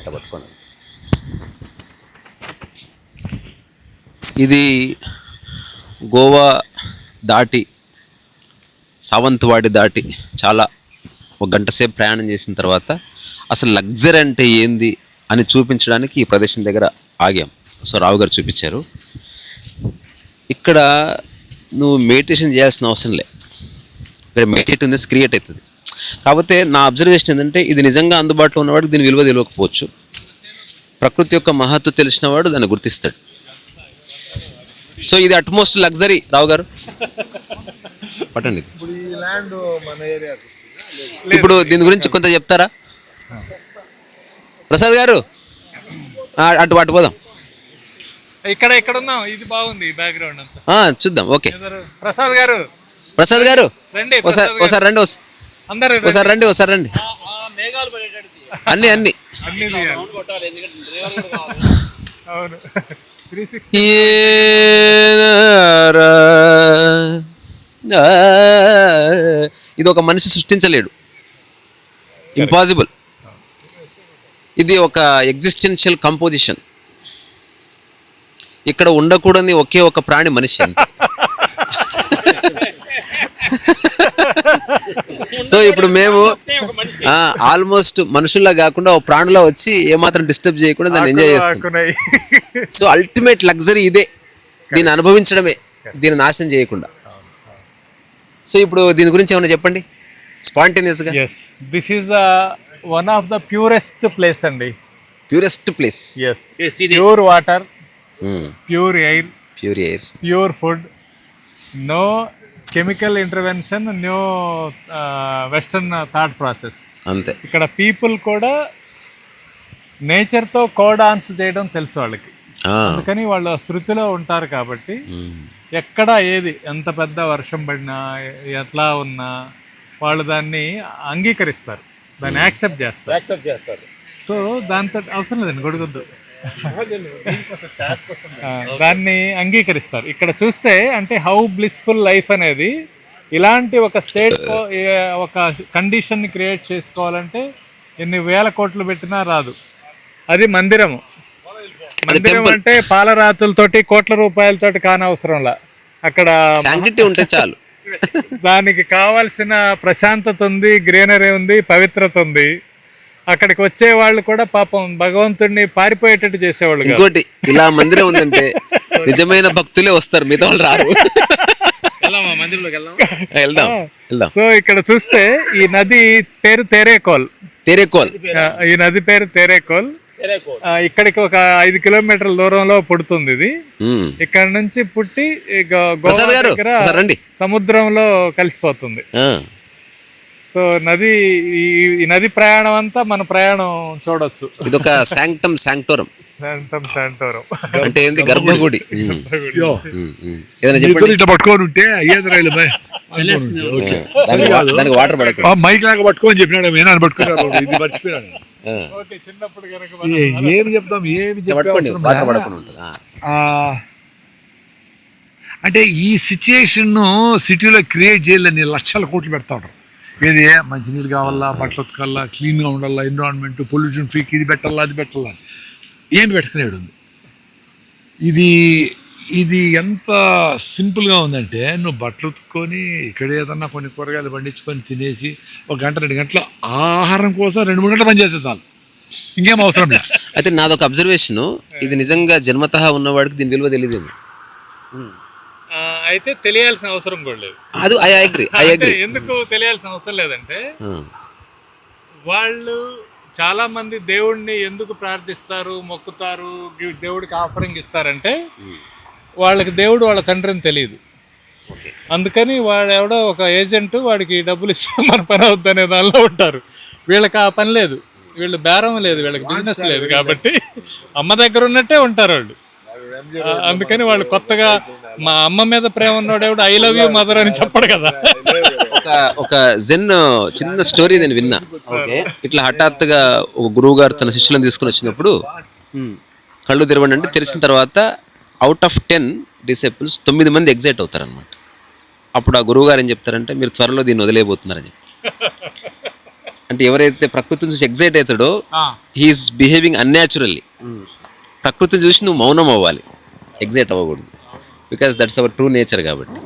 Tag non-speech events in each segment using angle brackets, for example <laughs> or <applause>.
అట్లా పట్టుకోండి. ఇది గోవా దాటి సావంతవాడి దాటి చాలా ఒక గంట సేపు ప్రయాణం చేసిన తర్వాత అసలు లగ్జరీ అంటే ఏంది అని చూపించడానికి ఈ ప్రదేశం దగ్గర ఆగాం. సో రావు గారు చూపించారు. ఇక్కడ నువ్వు మెడిటేషన్ చేయాల్సిన అవసరం లే. ఇక్కడ మెడిటేట్ ఉంది క్రియేట్ అవుతుంది. కాకపోతే నా అబ్జర్వేషన్ ఏంటంటే ఇది నిజంగా అందుబాటులో ఉన్నవాడికి దీని విలువ తెలియకపోవచ్చు. ప్రకృతి యొక్క మహత్వ తెలిసినవాడు దాన్ని గుర్తిస్తాడు. సో ఇది అట్మోస్ట్ లగ్జరీ రావు గారు? పట్టండి. ఇప్పుడు ఈ ల్యాండ్ మన ఏరియా ఇప్పుడు దీని గురించి కొంత చెప్తారా? ప్రసాద్ గారు? అటు అటు పోదాం. ఇక్కడ ఇక్కడ ఉన్నాం. ఇది బాగుంది బ్యాక్గ్రౌండ్ అంతా. ఆ, చూద్దాం. ఓకే? ప్రసాద్ గారు. ప్రసాద్ గారు? రండి ఒకసారి ప్రసాద్ గారు. ఒకసారి రండి ఒకసారి- అందరు రండి. ఒకసారి రండి ఒకసారి రండి అన్ని అన్ని. అన్ని తీయాలి. అవును త్రీ సిక్స్టీ. ఇది ఒక మనిషి సృష్టించలేడు. ఇంపాసిబుల్ ఇది ఒక ఎగ్జిస్టెన్షియల్ కంపోజిషన్ ఇక్కడ ఉండకూడని ఒకే ఒక ప్రాణి మనిషి. <laughs> సో ఇప్పుడు మేము ఆల్మోస్ట్ మనుషుల్లా కాకుండా ఒక ప్రాణులా వచ్చి ఏమాత్రం డిస్టర్బ్ చేయకుండా దాన్ని ఎంజాయ్ చేస్తాం. సో అల్టిమేట్ లగ్జరీ ఇదే. దీన్ని అనుభవించడమే. దీన్ని నాశనం చేయకుండా. సో ఇప్పుడు దీని గురించి ఏమైనా చెప్పండి? స్పాంటేనియస్గా yes this is one of the purest place అండి. Purest place yes pure water pure air pure air pure food no chemical intervention no western thought process. అంతే. ఇక్కడ పీపుల్ కూడా నేచర్తో కో డాన్స్ చేయడం తెలుసు వాళ్ళకి. ఆ, అందుకని వాళ్ళు శృతిలో ఉంటారు కాబట్టి. ఎక్కడ ఏది ఎంత పెద్ద వర్షం పడినా ఎట్లా ఉన్నా వాళ్ళు దాన్ని అంగీకరిస్తారు. దాన్ని యాక్సెప్ట్ చేస్తారు. యాక్సెప్ట్ చేస్తారు. సో దాంతో అవసరం లేదండి గొడుగుద్దు. దాన్ని అంగీకరిస్తారు. ఇక్కడ చూస్తే అంటే హౌ బ్లిస్ఫుల్ లైఫ్ అనేది ఇలాంటి ఒక స్టేట్ ఒక కండిషన్ని క్రియేట్ చేసుకోవాలంటే ఎన్ని వేల కోట్లు పెట్టినా రాదు. అది మందిరము. మందిరం అంటే పాలరాతులతోటి కోట్ల రూపాయలతోటి కానవసరంలా అక్కడ ఉంటే చాలు. దానికి కావాల్సిన ప్రశాంతత ఉంది గ్రీనరీ ఉంది పవిత్రత ఉంది. అక్కడికి వచ్చే వాళ్ళు కూడా పాపం భగవంతుడిని పారిపోయేటట్టు చేసేవాళ్ళు. ఇంకోటి ఇలా మందిరం ఉందంటే నిజమైన భక్తులే వస్తారు మిగతా వాళ్ళు రారు. వెళ్దాం వెళ్దాం. సో ఇక్కడ చూస్తే ఈ నది పేరు తెరేకోల్. తెరేకోల్. ఈ నది పేరు తెరేకోల్. ఇక్కడికి ఒక ఐదు కిలోమీటర్ల దూరంలో పుడుతుంది ఇది. ఇక్కడ నుంచి పుట్టి గోవా దగ్గర. సముద్రంలో కలిసిపోతుంది. ఆ, సో నది ఈ నది ప్రయాణం అంతా మన ప్రయాణం చూడొచ్చు. ఇదొక శాంక్టమ్ శాంక్టోరం. శాంతం శాంటోరం అంటే ఏంది? గర్భగుడి. ఏదైనా చెప్పండి? ఇట్లా పట్టుకొని ఉంటే అయ్యేది రైలు దానికి వాటర్ పడకు మైక్ లాగా పట్టుకొని చెప్పినాడు ఏనాడు పట్టుకున్నారు ఇది మర్చిపోయినాడు. చిన్నప్పుడు ఏమి చెప్తాం? ఏమి అంటే ఈ సిచ్యుయేషన్ సిటీలో క్రియేట్ చేయాలని లక్షల కోట్లు పెడతా ఉంటారు ఏది మంచినీళ్ళు కావాలా బట్టలు ఉతకాలా క్లీన్గా ఉండాలా ఎన్విరాన్మెంట్ పొల్యూషన్ ఫ్రీకి ఇది పెట్టాలా అది పెట్టాలా. ఏమి పెట్టుకునేడు ఉంది. ఇది ఇది ఎంత సింపుల్గా ఉందంటే నువ్వు బట్టలు ఉతుక్కొని ఇక్కడ ఏదన్నా కొన్ని కూరగాయలు పండించుకొని తినేసి ఒక గంట రెండు గంటల ఆహారం కోసం రెండు మూడు గంటలు పనిచేస్తే చాలు. ఇంకేం అవసరం లేదు అయితే నాదొక అబ్జర్వేషన్ ఇది నిజంగా జన్మతః ఉన్నవాడికి దీని విలువ తెలియదు అయితే తెలియాల్సిన అవసరం కూడా లేదు. అది ఐ అగ్రి ఐ అగ్రి ఎందుకు తెలియాల్సిన అవసరం లేదంటే వాళ్ళు చాలా మంది దేవుణ్ణి ఎందుకు ప్రార్థిస్తారు మొక్కుతారు దేవుడికి ఆఫరింగ్ ఇస్తారంటే వాళ్ళకి దేవుడు వాళ్ళ తండ్రిని తెలియదు అందుకని వాడు ఎవడో ఒక ఏజెంట్ వాడికి డబ్బులు ఇస్తే మన పని అవుద్ది అనే దానిలో ఉంటారు. వీళ్ళకి ఆ పని లేదు. వీళ్ళు బేరం లేదు వీళ్ళకి బిజినెస్ లేదు కాబట్టి అమ్మ దగ్గర ఉన్నట్టే ఉంటారు వాళ్ళు. అందుకని వాళ్ళు కొత్తగా మా అమ్మ మీద ప్రేమ ఉన్నాడు ఎవడు ఐ లవ్ యూ మదర్ అని చెప్పడు కదా. ఒక ఒక జెన్ చిన్న స్టోరీ నేను విన్నా. ఇట్లా హఠాత్తుగా ఒక గురువు గారు తన శిష్యులను తీసుకుని వచ్చినప్పుడు కళ్ళు తెరవండి అంటే తెరిచిన తర్వాత అవుట్ ఆఫ్ టెన్ డిసేపుల్స్ తొమ్మిది మంది ఎగ్జైట్ అవుతారనమాట అప్పుడు ఆ గురువు గారు ఏం చెప్తారంటే మీరు త్వరలో దీన్ని వదిలేయబోతున్నారని చెప్తారు అంటే ఎవరైతే ప్రకృతిని చూసి ఎగ్జైట్ అవుతాడో హీఈస్ బిహేవింగ్ అన్యాచురల్లీ ప్రకృతిని చూసి నువ్వు మౌనం అవ్వాలి. ఎగ్జైట్ అవ్వకూడదు. Because that's our true nature కాబట్టి.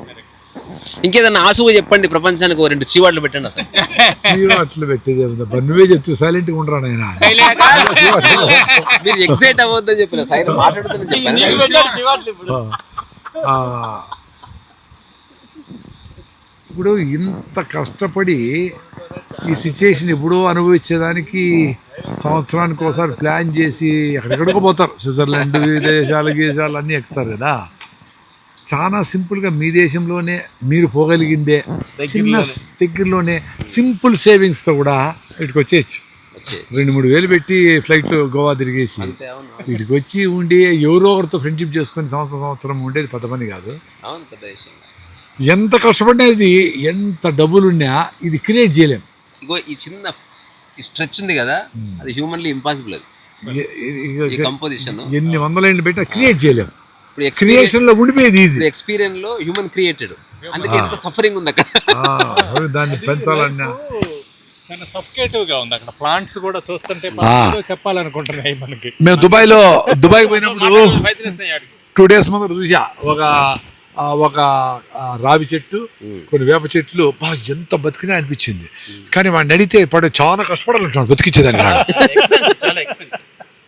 ఇంకేదన్నా ఆసువు చెప్పండి ప్రపంచానికి ఓ రెండు చీవాట్లు పెట్టండి అసలు. అట్లు పెట్టేది ఏముంది? బా, నువ్వే చెప్తూ సైలెంట్గా ఉండరా నాయన? మీరు ఎగ్జైట్ అవ్వద్దని చెప్పిన? సైడ్ మాట్లాడుతుందని చెప్పాను? ఆ, ఇప్పుడు ఇంత కష్టపడి ఈ సిచ్యుయేషన్ ఎప్పుడో అనుభవించేదానికి సంవత్సరానికి ఒకసారి ప్లాన్ చేసి ఎక్కడెక్కడికో పోతారు. స్విట్జర్లాండ్ విదేశాలు గీసాలు అన్నీ ఎక్కుతారు కదా. చాలా సింపుల్గా మీ దేశంలోనే మీరు పోగలిగిందే. చిన్న దగ్గరలోనే. సింపుల్ సేవింగ్స్తో కూడా ఇటుకు వచ్చేయచ్చు. రెండు మూడు వేలు పెట్టి ఫ్లైట్ గోవా తిరిగేసి వీటికి వచ్చి ఉండి ఎవరో ఒకరితో ఫ్రెండ్షిప్ చేసుకొని సంవత్సరం సంవత్సరం ఉండేది పెద్ద పని కాదు. ఎంత కష్టపడినది ఎంత డబ్బులు ఉన్నా ఇది క్రియేట్ చేయలేం. ఇగో ఈ చిన్న స్ట్రెచ్ ఉంది కదా అది హ్యూమన్లీ ఇంపాసిబుల్ అది. ఈ కంపోజిషన్ ఎన్ని వందల ఏళ్ళు పెట్టినా క్రియేట్ చేయలేం. ఇప్పుడు ఎక్స్పీరియన్స్ క్రియేషన్లో ఉండిపోయేది ఈజీ ఎక్స్పీరియన్స్లో హ్యూమన్ క్రియేటెడ్ అందుకే ఎంత సఫరింగ్ ఉంది అక్కడ. దాన్ని పెంచాలన్నా? చాలా సఫికేటివ్గా ఉంది అక్కడ. ప్లాంట్స్ కూడా చూస్తుంటే చెప్పాలనుకుంటున్నాయి మనకి. మేము దుబాయ్లో దుబాయ్ పోయినప్పుడు టూ డేస్ ముందర చూసా. ఒక ఒక రావి చెట్టు కొన్ని వేప చెట్లు బా ఎంత బతికినా అనిపించింది. కానీ వాడిని అడిగితే పడు చాలా కష్టపడాలంటున్నాడు బతికించేదాన్ని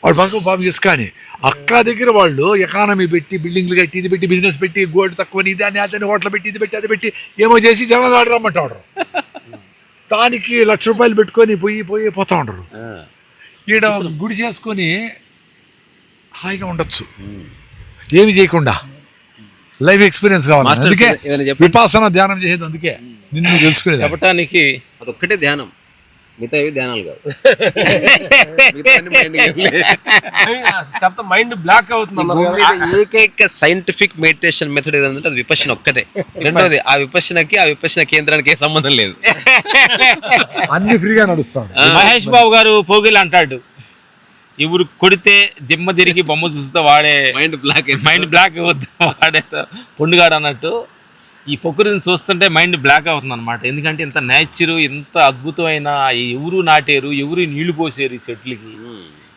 వాడు. పక్క బాబు ఇసుకాని అక్క దగ్గర వాళ్ళు ఎకానమీ పెట్టి బిల్డింగ్లు కట్టి ఇది పెట్టి బిజినెస్ పెట్టి గోల్డ్ తక్కువ ఇది అని అతని హోటల్ పెట్టి ఇది పెట్టి అది పెట్టి ఏమో చేసి జనం ఆడి రమ్మంటాడు దానికి లక్ష రూపాయలు పెట్టుకొని పోయి పోయి పోతా ఉండరు ఈడ గుడి చేసుకొని హాయిగా ఉండొచ్చు. ఏమి చేయకుండా. లైఫ్ ఎక్స్పీరియన్స్ కావాలి. అందుకే. విపాసన ధ్యానం చేసేది అందుకే. నిన్ను తెలుసుకునేది చెప్పటానికి అదొక్కటే ధ్యానం. మిగతా ఏవి ధ్యానాలు కావు. శబ్దం మైండ్ బ్లాక్ అవుతుంది ఏకైక సైంటిఫిక్ మెడిటేషన్ మెథడ్ ఏదంటే అది విపశ్యన ఒక్కటే. రెండోది ఆ విపశ్యనకి ఆ విపశ్యన కేంద్రానికి ఏ సంబంధం లేదు. అన్ని ఫ్రీగా నడుస్తాడు. మహేష్ బాబు గారు పోగిల్ అంటాడు. ఎవరు కొడితే దిమ్మ తిరిగి బొమ్మ చూస్తే వాడే మైండ్ బ్లాక్ మైండ్ బ్లాక్ అవుతుంది వాడే పొండుగాడు అన్నట్టు ఈ ప్రకృతిని చూస్తుంటే మైండ్ బ్లాక్ అవుతుంది అనమాట ఎందుకంటే ఇంత నేచర్ ఇంత అద్భుతమైన ఎవరు నాటారు ఎవరు నీళ్ళు పోసారు ఈ చెట్లకి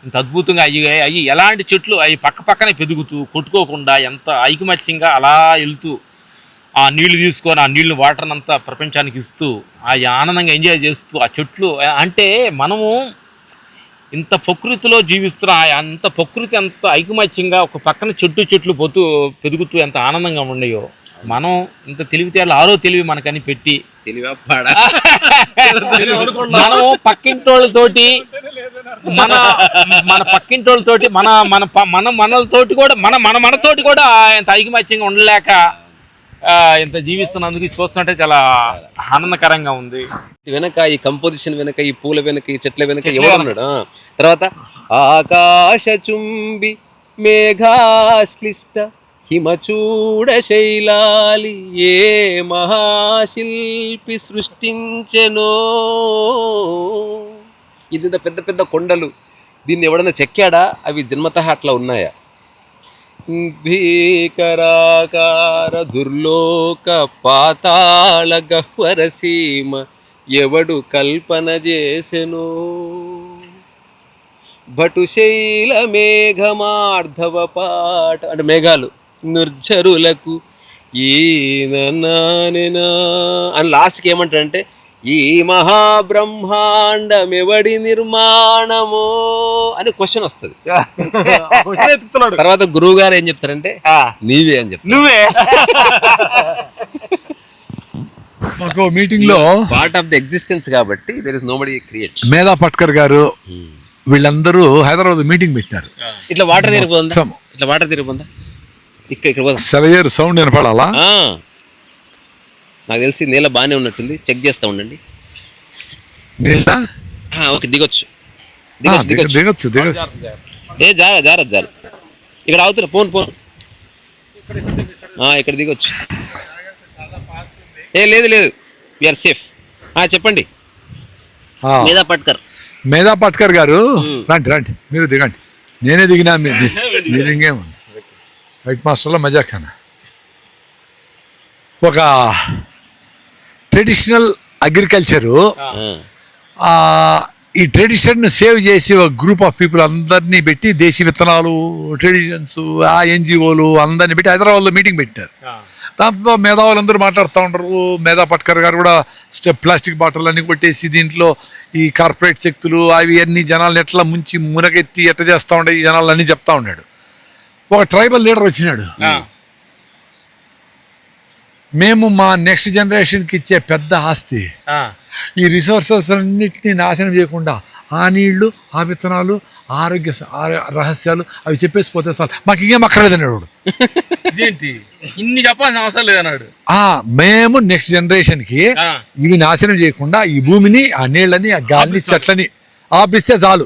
ఇంత అద్భుతంగా అయ్యి అయ్యి ఎలాంటి చెట్లు అవి పక్క పక్కనే పెరుగుతూ కొట్టుకోకుండా ఎంత ఐకమత్యంగా అలా వెళ్తూ ఆ నీళ్ళు తీసుకొని ఆ నీళ్ళు వాటర్ అంతా ప్రపంచానికి ఇస్తూ ఆ ఆనందంగా ఎంజాయ్ చేస్తూ ఆ చెట్లు అంటే మనము ఇంత ప్రకృతిలో జీవిస్తున్న అంత ప్రకృతి అంత ఐకమత్యంగా ఒక పక్కన చెట్టు చెట్లు పోతూ పెరుగుతూ ఎంత ఆనందంగా ఉండయో. మనం ఇంత తెలివితేటలు ఆరో తెలివి మనకని పెట్టి మనం పక్కింటోళ్ళతోటి మన మన పక్కింటోళ్ళతోటి మన మన మన మనలతోటి కూడా మన మన మనతోటి కూడా ఇంత ఐకమత్యంగా ఉండలేక ఇంత జీవిస్తున్నందుకు చూస్తుంటే చాలా ఆనందకరంగా ఉంది. వెనక ఈ కంపోజిషన్ వెనక ఈ పూల వెనక ఈ చెట్ల వెనక ఎవరు ఉన్నాడు? ఆ. తర్వాత ఆకాశ చుంబి మేఘాశ్లిష్ట హిమచూడ శైలాలి ఏ మహాశిల్పి సృష్టించెనో? ఇది పెద్ద పెద్ద కొండలు. దీన్ని ఎవడన్నా చెక్కాడా? అవి జన్మతః అట్లా ఉన్నాయా? భీకరాకార దుర్లోక పాతాళ గహ్వర సీమ ఎవడు కల్పన చేసెను. భటుశైల మేఘమార్ధవ పాట అంటే మేఘాలు నిర్జరులకు ఈననానెనా అని లాస్ట్కి ఏమంటారంటే ఈ మహాబ్రహ్మాండం ఎవడి నిర్మాణమో అని క్వశ్చన్ వస్తుంది. తర్వాత గురువు గారు ఏం చెప్తారంటే నీవే అని చెప్తారు. నువ్వే. మాకు మీటింగ్లో పార్ట్ ఆఫ్ ది ఎగ్జిస్టెన్స్ కాబట్టి there is nobody create Medha Patkar garu వీళ్ళందరూ హైదరాబాద్ మీటింగ్ పెట్టారు. ఇట్లా వాటర్ తిరిగిపోతుందా. ఇట్లా వాటర్ తిరిగిపోతుందా ఇక్కడ ఇక్కడ సెలయేరు సౌండ్ వినపడాలా? ఆ. నాకు తెలిసి నేల బాగానే ఉన్నట్టుంది. చెక్ చేస్తా ఉండండి. ఓకే దిగొచ్చు. దిగొచ్చు దిగ- దిగొచ్చు. దిగొచ్చు దిగొచ్చు. ఏ జార జారదు జార ఇక్కడ అవుతున్నా పోను పోను. ఆ, ఇక్కడ దిగొచ్చు. ఏ లేదు లేదు. ఆర్ సేఫ్ చెప్పండి. ఆ, మీద పట్కర్. మేధా పట్కర్ గారు? రండి రండి. మీరు దిగండి. నేనే దిగినా మీరు ఇంకేముంది వైట్ మాస్టర్లో మజాఖానా ఒక ట్రెడిషనల్ అగ్రికల్చరు. ఈ ట్రెడిషన్ సేవ్ చేసి ఒక గ్రూప్ ఆఫ్ పీపుల్ అందరినీ పెట్టి దేశీ విత్తనాలు ట్రెడిషన్స్ ఆ ఎన్జిఓలు అందరినీ పెట్టి హైదరాబాద్లో మీటింగ్ పెట్టారు దాంతో మేధావులు అందరూ మాట్లాడుతూ ఉంటారు మేధా పట్కర్ గారు కూడా స్టెప్ ప్లాస్టిక్ బాటిల్ అన్ని కొట్టేసి దీంట్లో ఈ కార్పొరేట్ శక్తులు అవి అన్ని జనాలను ఎట్లా ముంచి మునకెత్తి ఎట్లా చేస్తూ ఉండే ఈ జనాలు అన్ని చెప్తా ఉన్నాడు. ఒక ట్రైబల్ లీడర్ వచ్చినాడు. మేము మా నెక్స్ట్ జనరేషన్కి ఇచ్చే పెద్ద ఆస్తి. ఈ రిసోర్సెస్ అన్నిటిని నాశనం చేయకుండా ఆ నీళ్ళు ఆ విత్తనాలు ఆరోగ్య రహస్యాలు అవి చెప్పేసి పోతే సార్ మాకు ఇంకేం అక్కర్లేదు అన్నాడు. <laughs> ఇదేంటి? ఇన్ని చెప్పాల్సిన అవసరం లేదన్నాడు ఆ మేము నెక్స్ట్ జనరేషన్కి ఆ. ఇవి నాశనం చేయకుండా ఈ భూమిని ఆ నీళ్ళని ఆ గాలిని చెట్లని ఆపిస్తే చాలు.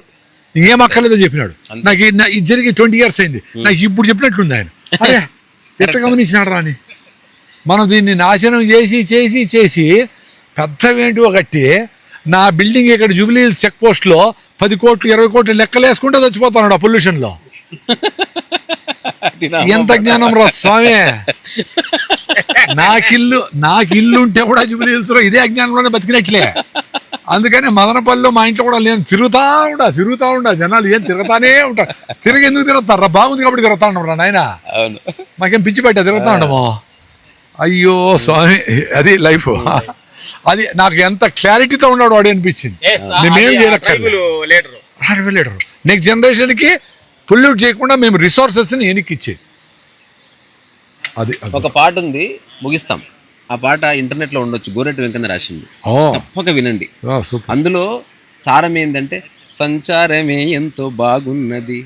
ఇంకేం అక్కర్లేదని చెప్పినాడు. నాకు ఇది జరిగి ట్వంటీ ఇయర్స్ అయింది. నాకు ఇప్పుడు చెప్పినట్లుంది ఆయన. అరే <laughs> ఎట్లా గమనించినాడు రాని మనం దీన్ని నాశనం చేసి చేసి చేసి పెద్ద ఏంటో కట్టి నా బిల్డింగ్ ఇక్కడ జూబ్లీ చెక్ పోస్ట్లో పది కోట్లు ఇరవై కోట్లు లెక్కలేసుకుంటే చచ్చిపోతున్నాడు ఆ పొల్యూషన్లో. ఎంత జ్ఞానం రా స్వామి? నాకిల్లు నాకు ఇల్లు ఉంటే కూడా జూబ్లీ హిల్స్లో ఇదే అజ్ఞానంలోనే బతికినట్లే. అందుకని మదనపల్లిలో మా ఇంట్లో కూడా నేను తిరుగుతా ఉంటా తిరుగుతా ఉంటా జనాలు ఏం తిరుగుతానే ఉంటారు. తిరిగి ఎందుకు తిరుగుతారు రా? బాగుంది కాబట్టి తిరుగుతా రా నాయన. మాకేం పిచ్చి పట్టా తిరుగుతా ఉండము? అయ్యో స్వామి అది లైఫ్ అది నాకు ఎంత క్లారిటీతో ఉన్నాడు వాడు అనిపించింది. మేమేం చేయనక్కర్లేదు. లీడరు నెక్స్ట్ జనరేషన్కి పొల్యూట్ చేయకుండా మేము రిసోర్సెస్ని వెనక్కి ఇచ్చేది అది. ఒక పాట ఉంది ముగిస్తాం. ఆ పాట ఇంటర్నెట్లో ఉండొచ్చు. గోరెట్టి వెంకన్న రాసింది. ఓ. తప్పక వినండి. ఆ, సూపర్. అందులో సారం ఏంటంటే సంచారమే ఎంతో బాగున్నది.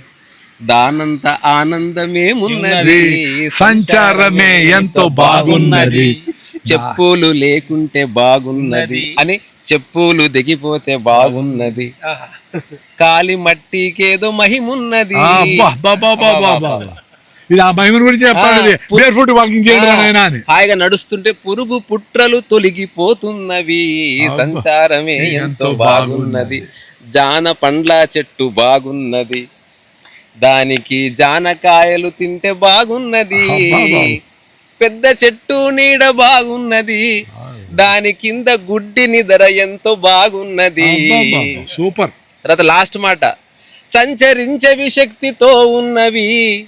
దానంత ఆనందమేమున్నది సంచారమే ఎంతో బాగున్నది. చెప్పులు లేకుంటే బాగున్నది. అని చెప్పులు దిగిపోతే బాగున్నది. కాలి మట్టికేదో మహిమున్నది. ఆ, అబ్బా, అబ్బా, అబ్బా, అబ్బా, అబ్బా, అబ్బా. ఇది ఆ మహిమను గురించి చెప్పాలి. బేర్ ఫుట్ వాకింగ్ చేయండి రా నాయనా అని. హాయిగా నడుస్తుంటే పురుగు పుట్రలు తొలగిపోతున్నవి. సంచారమే ఎంతో బాగున్నది. జాన పండ్ల చెట్టు బాగున్నది. దానికి జానకాయలు తింటే బాగున్నది. పెద్ద చెట్టు నీడ బాగున్నది. దాని కింద గుడ్డి నిద్ర ఎంతో బాగున్నది. సూపర్. తర్వాత లాస్ట్ మాట. సంచరించవి శక్తితో ఉన్నవి.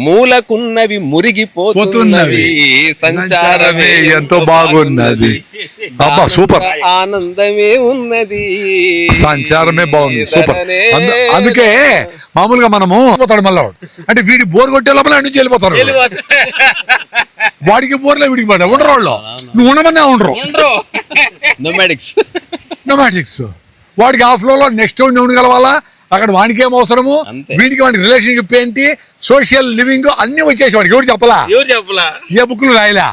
మూలకున్నవి మురిగిపోతున్నవి. సంచారమే ఎంతో బాగున్నది. అబ్బా సూపర్. ఆనందమే ఉన్నది. సంచారమే బాగుంది. సూపర్. అందు- అందుకే మామూలుగా మనము పోతాడు మళ్ళా. అంటే వీడి బోర్ కొట్టే లోపల నుంచి వెళ్ళిపోతారు వాడికి బోర్లే వీడికి పడ్డా. ఉండరు వాళ్ళు? నువ్వు ఉండమన్నా ఉండరు. నొమాటిక్స్ నొమాటిక్స్ <laughs> వాడికి ఆ ఫ్లోలో నెక్స్ట్ కలవాలా? అక్కడ వానికి ఏం అవసరము. వీడికి వాడికి రిలేషన్షిప్ ఏంటి? సోషల్ లివింగ్ అన్ని వచ్చేసి వాడికి. ఎవరు చెప్పలా? ఎవరు చెప్పలా? ఏ బుక్లు రాయలా?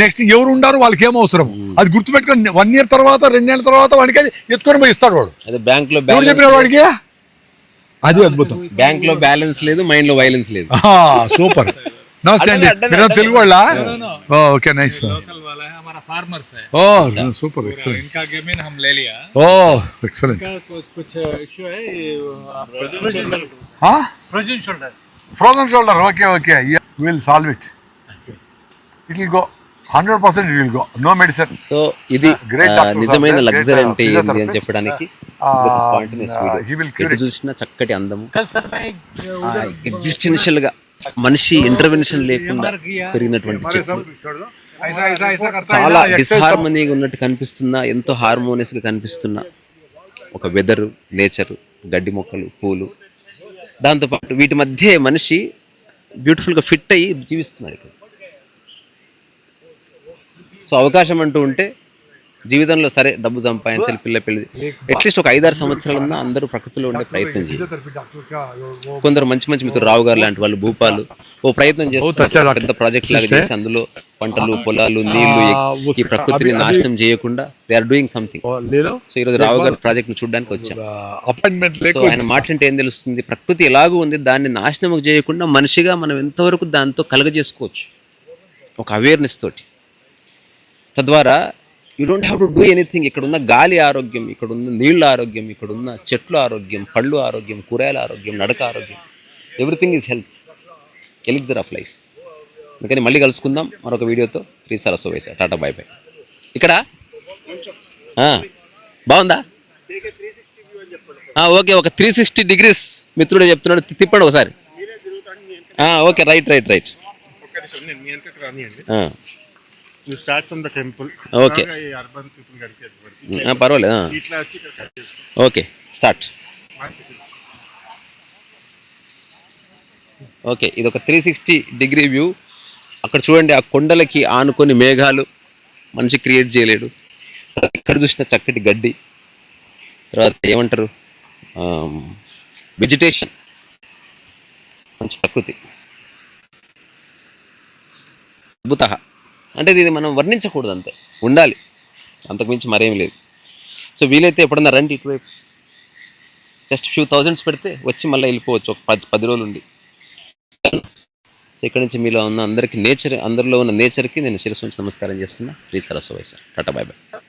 నెక్స్ట్ ఎవరు ఉండారు వాళ్ళకి ఏం అవసరం అది గుర్తుపెట్టుకొని వన్ ఇయర్ తర్వాత రెండేళ్ళ తర్వాత వాడికి అది ఎత్తుకొని పోయి ఇస్తాడు వాడు. అదే బ్యాంక్లో ఎవరు చెప్పినాడు వాడికి? అది అద్భుతం. బ్యాంక్లో బ్యాలెన్స్ లేదు మైండ్లో వైలెన్స్ లేదు. సూపర్. నమస్తే అండి అడ్డంగా, మీరు అడ్డంగా. తెలుగు వాళ్ళ ఓకే నైస్ लोकल वाला है हमारा फार्मर्स है ఓ సూపర్ ఎక్సలెంట్ इनका जमीन हम ले लिया ఓ ఎక్సలెంట్ इनका कुछ कुछ इश्यू है frozen shoulder frozen shoulder okay okay will solve it it will go hundred percent it will go no medicine so ఇది Great ఆ, doctor, నిజమైన sir. లగ్జరీ Great, uh, అంటే ఏంది అని physiotherapist. చెప్పడానికి Ah, spontaneous uh, he will cure video ఎటు it. చూసినా చక్కటి అందము कल सर मैं ఎగ్జిస్టెన్షియల్ గా మనిషి ఇంటర్వెన్షన్ లేకుండా పెరిగినటువంటి చెట్లు చాలా డిస్హార్మనీగా ఉన్నట్టు కనిపిస్తున్నా ఎంతో హార్మోనియస్గా కనిపిస్తున్న. ఒక వెదరు నేచరు గడ్డి మొక్కలు పూలు. దాంతోపాటు వీటి మధ్య మనిషి బ్యూటిఫుల్గా ఫిట్ అయ్యి జీవిస్తున్నాడు ఇక్కడ. సో అవకాశం అంటూ ఉంటే జీవితంలో సరే డబ్బు సంపాదించాలి పిల్ల పెళ్ళి అట్లీస్ట్ ఒక ఐదారు సంవత్సరాలన్నా అందరూ ప్రకృతిలో ఉండే ప్రయత్నం చేయాలి. కొందరు మంచి మంచి మిత్రులు రావు గారు లాంటి వాళ్ళు భూపాలు ఓ ప్రయత్నం చేస్తారు. పెద్ద ప్రాజెక్ట్ లాగా చేసి అందులో పంటలు పొలాలు నీళ్ళు ఈ ప్రకృతిని నాశనం చేయకుండా they are doing something so ఈరోజు రావు గారి ప్రాజెక్ట్ని చూడడానికి వచ్చాం. అపాయింట్మెంట్ సో ఆయన మాట్లాడితే ఏం తెలుస్తుంది? ప్రకృతి ఎలాగూ ఉంది దాన్ని నాశనం చేయకుండా మనిషిగా మనం ఎంతవరకు దాంతో కలగజేసుకోవచ్చు? ఒక అవేర్నెస్ తోటి. తద్వారా you don't have to do anything ఇక్కడ ఉన్న గాలి ఆరోగ్యం ఇక్కడ ఉన్న నీళ్ళ ఆరోగ్యం ఇక్కడ ఉన్న చెట్ల ఆరోగ్యం పళ్ళు ఆరోగ్యం కూరగాయల ఆరోగ్యం నడక ఆరోగ్యం. Everything is health elixir of life అందుకని మళ్ళీ కలుసుకుందాం మరొక వీడియోతో. త్రీ సరస్సు వేసా. Tata bye bye. ఇక్కడ? బాగుందా? ఓకే ఒక త్రీ సిక్స్టీ డిగ్రీస్ మిత్రుడు చెప్తున్నాడు. తిప్పండి ఒకసారి. Okay right right right start from the temple. Okay. Urban people పర్వాలేదు. ఇట్లా వచ్చి. Okay start. ఓకే ఇది ఒక త్రీ సిక్స్టీ డిగ్రీ వ్యూ. అక్కడ చూడండి ఆ కొండలకి ఆనుకొని మేఘాలు. మనిషి క్రియేట్ చేయలేడు. ఇక్కడ చూసిన చక్కటి గడ్డి. తర్వాత ఏమంటారు? వెజిటేషన్ మంచి ప్రకృతి. అద్భుత అంటే దీన్ని మనం వర్ణించకూడదు అంతే. ఉండాలి. అంతకుమించి మరేం లేదు. సో వీలైతే ఎప్పుడన్నా రండి ఇటువైపు. జస్ట్ ఫ్యూ థౌజండ్స్ పెడితే వచ్చి మళ్ళీ వెళ్ళిపోవచ్చు. ఒక పది పది రోజులు ఉండి సో ఇక్కడ నుంచి మీలో ఉన్న అందరికీ నేచర్ అందరిలో ఉన్న నేచర్కి నేను శిరస్సు నుంచి నమస్కారం చేస్తున్నా. ప్లీజ్ సరస్సు సార్. Tata bye bye.